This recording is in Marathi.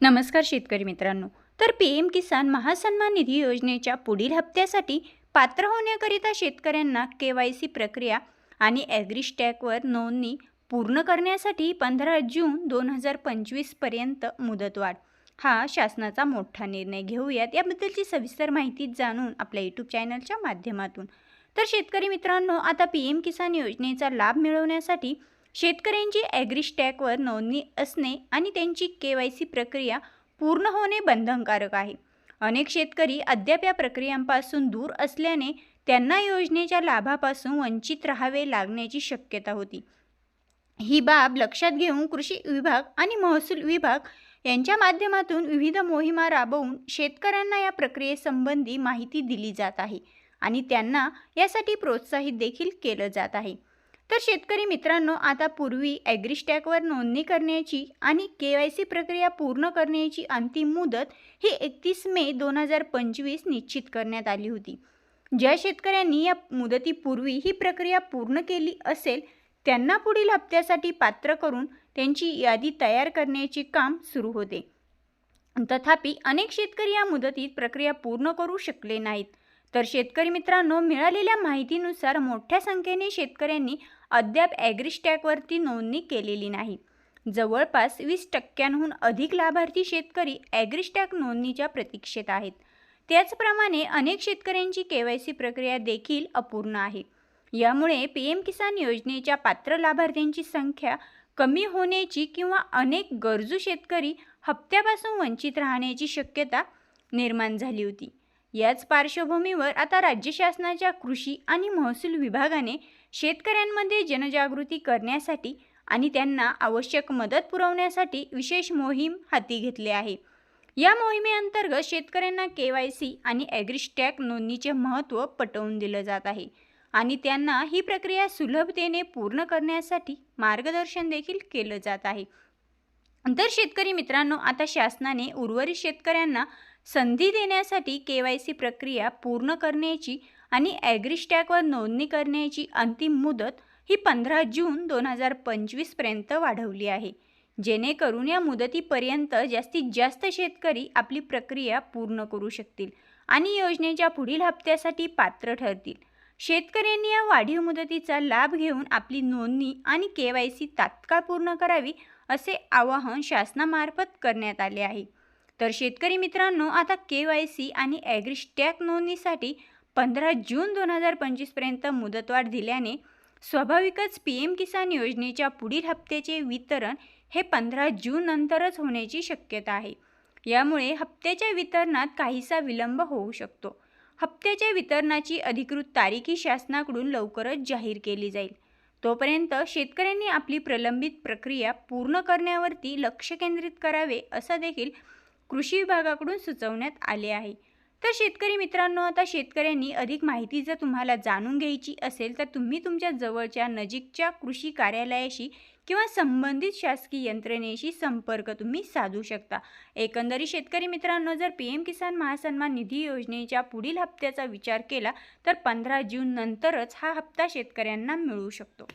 नमस्कार शेतकरी मित्रांनो. तर पी एम किसान महासन्मान निधी योजनेच्या पुढील हप्त्यासाठी पात्र होण्याकरिता शेतकऱ्यांना के वाय सी प्रक्रिया आणि ॲग्रीस्टॅकवर नोंदणी पूर्ण करण्यासाठी पंधरा जून दोन हजार पंचवीसपर्यंत मुदतवाढ हा शासनाचा मोठा निर्णय घेऊयात. याबद्दलची सविस्तर माहिती जाणून आपल्या यूट्यूब चॅनलच्या माध्यमातून. तर शेतकरी मित्रांनो आता पी एम किसान योजनेचा लाभ मिळवण्यासाठी शेतकऱ्यांची ॲग्रीस्टॅकवर नोंदणी असणे आणि त्यांची के वाय सी प्रक्रिया पूर्ण होणे बंधनकारक आहे. अनेक शेतकरी अद्याप या प्रक्रियांपासून दूर असल्याने त्यांना योजनेच्या लाभापासून वंचित राहावे लागण्याची शक्यता होती. ही बाब लक्षात घेऊन कृषी विभाग आणि महसूल विभाग यांच्या माध्यमातून विविध मोहिमा राबवून शेतकऱ्यांना या प्रक्रियेसंबंधी माहिती दिली जात आहे आणि त्यांना यासाठी प्रोत्साहित देखील केलं जात आहे. तर शेतकरी मित्रांनो आता पूर्वी ॲग्रीस्टॅकवर नोंदणी करण्याची आणि के वाय सी प्रक्रिया पूर्ण करण्याची अंतिम मुदत ही एकतीस मे दोन हजार पंचवीस निश्चित करण्यात आली होती. ज्या शेतकऱ्यांनी या मुदतीपूर्वी ही प्रक्रिया पूर्ण केली असेल त्यांना पुढील हप्त्यासाठी पात्र करून त्यांची यादी तयार करण्याचे काम सुरू होते. तथापि अनेक शेतकरी या मुदतीत प्रक्रिया पूर्ण करू शकले नाहीत. तर शेतकरी मित्रांनो मिळालेल्या माहितीनुसार मोठ्या संख्येने शेतकऱ्यांनी अद्याप ॲग्रीस्टॅकवरती नोंदणी केलेली नाही. जवळपास वीस टक्क्यांहून अधिक लाभार्थी शेतकरी ॲग्रीस्टॅक नोंदणीच्या प्रतीक्षेत आहेत. त्याचप्रमाणे अनेक शेतकऱ्यांची के वाय सी प्रक्रिया देखील अपूर्ण आहे. यामुळे पी एम किसान योजनेच्या पात्र लाभार्थ्यांची संख्या कमी होण्याची किंवा अनेक गरजू शेतकरी हप्त्यापासून वंचित राहण्याची शक्यता निर्माण झाली होती. याच पार्श्वभूमीवर आता राज्य शासनाच्या कृषी आणि महसूल विभागाने शेतकऱ्यांमध्ये जनजागृती करण्यासाठी आणि त्यांना आवश्यक मदत पुरवण्यासाठी विशेष मोहीम हाती घेतली आहे. या मोहिमेअंतर्गत शेतकऱ्यांना के वाय सी आणि ॲग्रिस्टॅक नोंदणीचे महत्त्व पटवून दिलं जात आहे आणि त्यांना ही प्रक्रिया सुलभतेने पूर्ण करण्यासाठी मार्गदर्शन देखील केलं जात आहे. तर शेतकरी मित्रांनो आता शासनाने उर्वरित शेतकऱ्यांना संधी देण्यासाठी के वाय सी प्रक्रिया पूर्ण करण्याची आणि ॲग्रिस्टॅकवर नोंदणी करण्याची अंतिम मुदत ही पंधरा जून दोन हजार पंचवीसपर्यंत वाढवली आहे. जेणेकरून या मुदतीपर्यंत जास्तीत जास्त शेतकरी आपली प्रक्रिया पूर्ण करू शकतील आणि योजनेच्या पुढील हप्त्यासाठी पात्र ठरतील. शेतकऱ्यांनी या वाढीव मुदतीचा लाभ घेऊन आपली नोंदणी आणि के वाय सी तात्काळ पूर्ण करावी असे आवाहन शासनामार्फत करण्यात आले आहे. तर शेतकरी मित्रांनो आता के वाय सी आणि ॲग्रिस्टॅक नोंदणीसाठी पंधरा जून दोन हजार पंचवीसपर्यंत मुदतवाढ दिल्याने स्वाभाविकच पी एम किसान योजनेच्या पुढील हप्त्याचे वितरण हे पंधरा जून नंतरच होण्याची शक्यता आहे. यामुळे हप्त्याच्या वितरणात काहीसा विलंब होऊ शकतो. हप्त्याच्या वितरणाची अधिकृत तारीखही शासनाकडून लवकरच जाहीर केली जाईल. तोपर्यंत शेतकऱ्यांनी आपली प्रलंबित प्रक्रिया पूर्ण करण्यावरती लक्ष केंद्रित करावे असं देखील कृषी विभागाकडून सुचवण्यात आले आहे. तर शेतकरी मित्रांनो आता शेतकऱ्यांनी अधिक माहिती जर तुम्हाला जाणून घ्यायची असेल तर तुम्ही तुमच्या जवळच्या नजीकच्या कृषी कार्यालयाशी किंवा संबंधित शासकीय यंत्रणेशी संपर्क तुम्ही साधू शकता. एकंदरीत शेतकरी मित्रांनो जर पी एम किसान महासन्मान निधी योजनेच्या पुढील हप्त्याचा विचार केला तर पंधरा जून नंतरच हा हप्ता शेतकऱ्यांना मिळू शकतो.